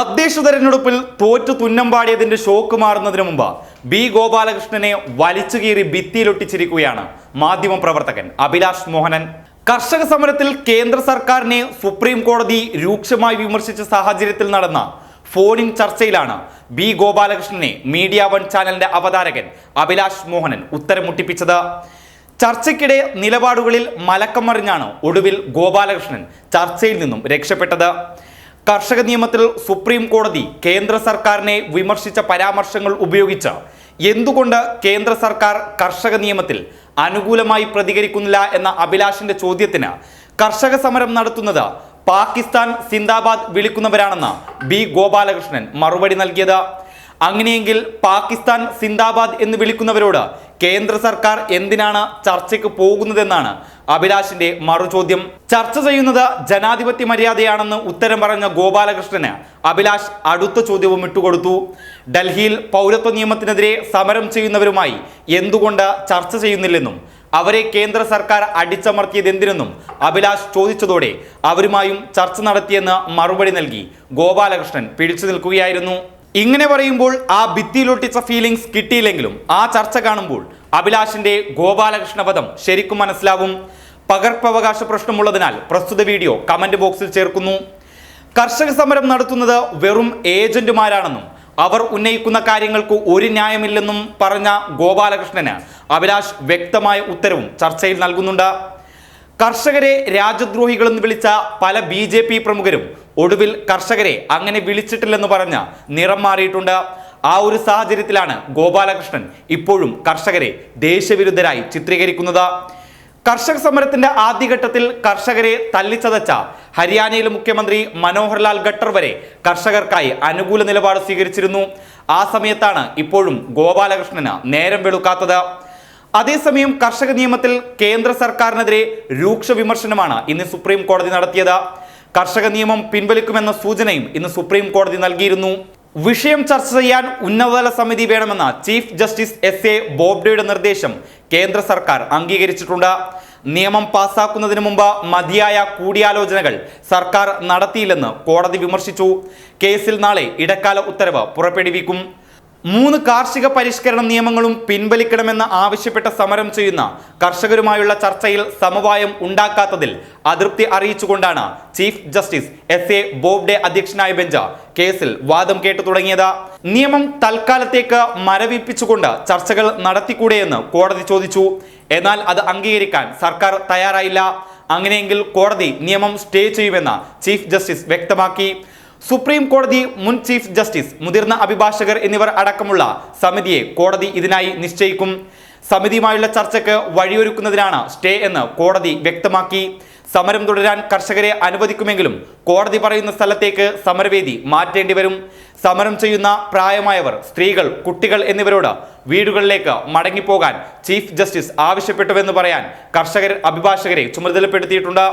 തദ്ദേശ തെരഞ്ഞെടുപ്പിൽ തോറ്റു തുന്നമ്പാടിയതിന്റെ ഷോക്ക് മാറുന്നതിന് മുമ്പ് ബി ഗോപാലകൃഷ്ണനെ വലിച്ചു കീറി ഭിത്തിയിലൊട്ടിച്ചിരിക്കുകയാണ് മാധ്യമപ്രവർത്തകൻ അഭിലാഷ് മോഹനൻ. കർഷക സമരത്തിൽ കേന്ദ്ര സർക്കാരിനെ സുപ്രീം കോടതി രൂക്ഷമായി വിമർശിച്ച സാഹചര്യത്തിൽ നടന്ന ഫോണിൻ ചർച്ചയിലാണ് ബി ഗോപാലകൃഷ്ണനെ മീഡിയ വൺ ചാനലിന്റെ അവതാരകൻ അഭിലാഷ് മോഹനൻ ഉത്തരം മുട്ടിപ്പിച്ചത് ചർച്ചയ്ക്കിടെ നിലപാടുകളിൽ മലക്കം മറിഞ്ഞാണ് ഒടുവിൽ ഗോപാലകൃഷ്ണൻ ചർച്ചയിൽ നിന്നും രക്ഷപ്പെട്ടത്. കർഷക നിയമത്തിൽ സുപ്രീം കോടതി കേന്ദ്ര സർക്കാരിനെ വിമർശിച്ച പരാമർശങ്ങൾ ഉപയോഗിച്ച് എന്തുകൊണ്ട് കേന്ദ്ര സർക്കാർ കർഷക നിയമത്തിൽ അനുകൂലമായി പ്രതികരിക്കുന്നില്ല എന്ന അഭിലാഷിന്റെ ചോദ്യത്തിന് കർഷക സമരം നടത്തുന്നത് പാകിസ്ഥാൻ സിന്ദാബാദ് വിളിക്കുന്നവരാണെന്ന് ബി ഗോപാലകൃഷ്ണൻ മറുപടി നൽകിയത്. അങ്ങനെയെങ്കിൽ പാകിസ്ഥാൻ സിന്ദാബാദ് എന്ന് വിളിക്കുന്നവരോട് കേന്ദ്ര സർക്കാർ എന്തിനാണ് ചർച്ചയ്ക്ക് പോകുന്നതെന്നാണ് അഭിലാഷിന്റെ മറുചോദ്യം. ചർച്ച ചെയ്യുന്നത് ജനാധിപത്യ മര്യാദയാണെന്ന് ഉത്തരം പറഞ്ഞ ഗോപാലകൃഷ്ണന് അഭിലാഷ് അടുത്ത ചോദ്യവും ഇട്ടുകൊടുത്തു. ഡൽഹിയിൽ പൗരത്വ നിയമത്തിനെതിരെ സമരം ചെയ്യുന്നവരുമായി എന്തുകൊണ്ട് ചർച്ച ചെയ്യുന്നില്ലെന്നും അവരെ കേന്ദ്ര സർക്കാർ അടിച്ചമർത്തിയത് എന്തിനെന്നും അഭിലാഷ് ചോദിച്ചതോടെ അവരുമായും ചർച്ച നടത്തിയെന്ന് മറുപടി നൽകി ഗോപാലകൃഷ്ണൻ പിടിച്ചു നിൽക്കുകയായിരുന്നു. ഇങ്ങനെ പറയുമ്പോൾ ആ ഭിത്തിയിലൊട്ടിച്ച ഫീലിങ്സ് കിട്ടിയില്ലെങ്കിലും ആ ചർച്ച കാണുമ്പോൾ അഭിലാഷിന്റെ ഗോപാലകൃഷ്ണ പദം ശരിക്കും മനസ്സിലാവും. പകർപ്പവകാശ പ്രശ്നമുള്ളതിനാൽ പ്രസ്തുത വീഡിയോ കമന്റ് ബോക്സിൽ ചേർക്കുന്നു. കർഷക സമരം നടത്തുന്നത് വെറും ഏജന്റുമാരാണെന്നും അവർ ഉന്നയിക്കുന്ന കാര്യങ്ങൾക്ക് ഒരു ന്യായമില്ലെന്നും പറഞ്ഞ ഗോപാലകൃഷ്ണന് അഭിലാഷ് വ്യക്തമായ ഉത്തരവും ചർച്ചയിൽ നൽകുന്നുണ്ട്. കർഷകരെ രാജ്യദ്രോഹികളെന്ന് വിളിച്ച പല ബി ജെ പി പ്രമുഖരും ഒടുവിൽ കർഷകരെ അങ്ങനെ വിളിച്ചിട്ടില്ലെന്ന് പറഞ്ഞ് നിറം മാറിയിട്ടുണ്ട്. ആ ഒരു സാഹചര്യത്തിലാണ് ഗോപാലകൃഷ്ണൻ ഇപ്പോഴും കർഷകരെ ദേശവിരുദ്ധരായി ചിത്രീകരിക്കുന്നത്. കർഷക സമരത്തിന്റെ ആദ്യഘട്ടത്തിൽ കർഷകരെ തല്ലിച്ചതച്ച ഹരിയാനയിലെ മുഖ്യമന്ത്രി മനോഹർലാൽ ഖട്ടർ വരെ കർഷകർക്കായി അനുകൂല നിലപാട് സ്വീകരിച്ചിരുന്നു. ആ സമയത്താണ് ഇപ്പോഴും ഗോപാലകൃഷ്ണന് നേരം വെളുക്കാത്തത്. അതേസമയം കർഷക നിയമത്തിൽ കേന്ദ്ര സർക്കാരിനെതിരെ രൂക്ഷ വിമർശനമാണ് ഇന്ന് സുപ്രീം കോടതി നടത്തിയത്. കർഷക നിയമം പിൻവലിക്കുമെന്ന സൂചനയും ഇന്ന് സുപ്രീം കോടതി നൽകിയിരുന്നു. വിഷയം ചർച്ച ചെയ്യാൻ ഉന്നതതല സമിതി വേണമെന്ന ചീഫ് ജസ്റ്റിസ് എസ് എ ബോബ്ഡെയുടെ നിർദ്ദേശം കേന്ദ്ര സർക്കാർ അംഗീകരിച്ചിട്ടുണ്ട്. നിയമം പാസാക്കുന്നതിന് മുമ്പ് മതിയായ കൂടിയാലോചനകൾ സർക്കാർ നടത്തിയില്ലെന്ന് കോടതി വിമർശിച്ചു. കേസിൽ നാളെ ഇടക്കാല ഉത്തരവ് പുറപ്പെടുവിക്കും. മൂന്ന് കാർഷിക പരിഷ്കരണ നിയമങ്ങളും പിൻവലിക്കണമെന്ന് ആവശ്യപ്പെട്ട സമരം ചെയ്യുന്ന കർഷകരുമായുള്ള ചർച്ചയിൽ സമവായം ഉണ്ടാക്കാത്തതിൽ അതൃപ്തി അറിയിച്ചുകൊണ്ടാണ് chief justice S A Bobde അധ്യക്ഷനായ ബെഞ്ച് കേസിൽ വാദം കേട്ടു തുടങ്ങിയത്. നിയമം തൽക്കാലത്തേക്ക് മരവിപ്പിച്ചുകൊണ്ട് ചർച്ചകൾ നടത്തിക്കൂടെയെന്ന് കോടതി ചോദിച്ചു. എന്നാൽ അത് അംഗീകരിക്കാൻ സർക്കാർ തയ്യാറായില്ല. അങ്ങനെയെങ്കിൽ കോടതി നിയമം സ്റ്റേ ചെയ്യുമെന്ന് ചീഫ് ജസ്റ്റിസ് വ്യക്തമാക്കി. സുപ്രീം കോടതി മുൻ ചീഫ് ജസ്റ്റിസ് മുതിർന്ന അഭിഭാഷകർ എന്നിവർ അടക്കമുള്ള സമിതിയെ കോടതി ഇതിനായി നിശ്ചയിക്കും. സമിതിയുമായുള്ള ചർച്ചയ്ക്ക് വഴിയൊരുക്കുന്നതിനാണ് സ്റ്റേ എന്ന് കോടതി വ്യക്തമാക്കി. സമരം തുടരാൻ കർഷകരെ അനുവദിക്കുമെങ്കിലും കോടതി പറയുന്ന സ്ഥലത്തേക്ക് സമരവേദി മാറ്റേണ്ടി വരും. സമരം ചെയ്യുന്ന പ്രായമായവർ സ്ത്രീകൾ കുട്ടികൾ എന്നിവരോട് വീടുകളിലേക്ക് മടങ്ങിപ്പോകാൻ ചീഫ് ജസ്റ്റിസ് ആവശ്യപ്പെട്ടുവെന്ന് പറയാൻ കർഷകർ അഭിഭാഷകരെ ചുമതലപ്പെടുത്തിയിട്ടുണ്ട്.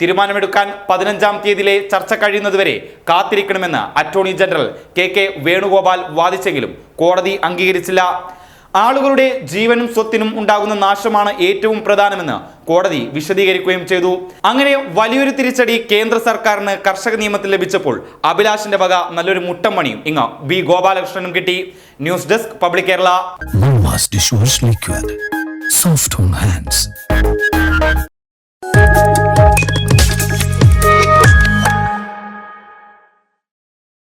തീരുമാനമെടുക്കാൻ പതിനഞ്ചാം തീയതിയിലെ ചർച്ച കഴിയുന്നതുവരെ കാത്തിരിക്കണമെന്ന് attorney general K K Venugopal വാദിച്ചെങ്കിലും കോടതി അംഗീകരിച്ചില്ല. ആളുകളുടെ ജീവനും സ്വത്തിനും ഉണ്ടാകുന്ന നാശമാണ് ഏറ്റവും പ്രധാനമെന്ന് കോടതി വിശദീകരിക്കുകയും ചെയ്തു. അങ്ങനെ വലിയൊരു തിരിച്ചടി കേന്ദ്ര സർക്കാരിന് കർഷക നിയമത്തിൽ ലഭിച്ചപ്പോൾ അഭിലാഷിന്റെ വക നല്ലൊരു മുട്ടം മണിയും ഇങ്ങ് വി ഗോപാലകൃഷ്ണനും കിട്ടി. News desk public Kerala. Soft dishwash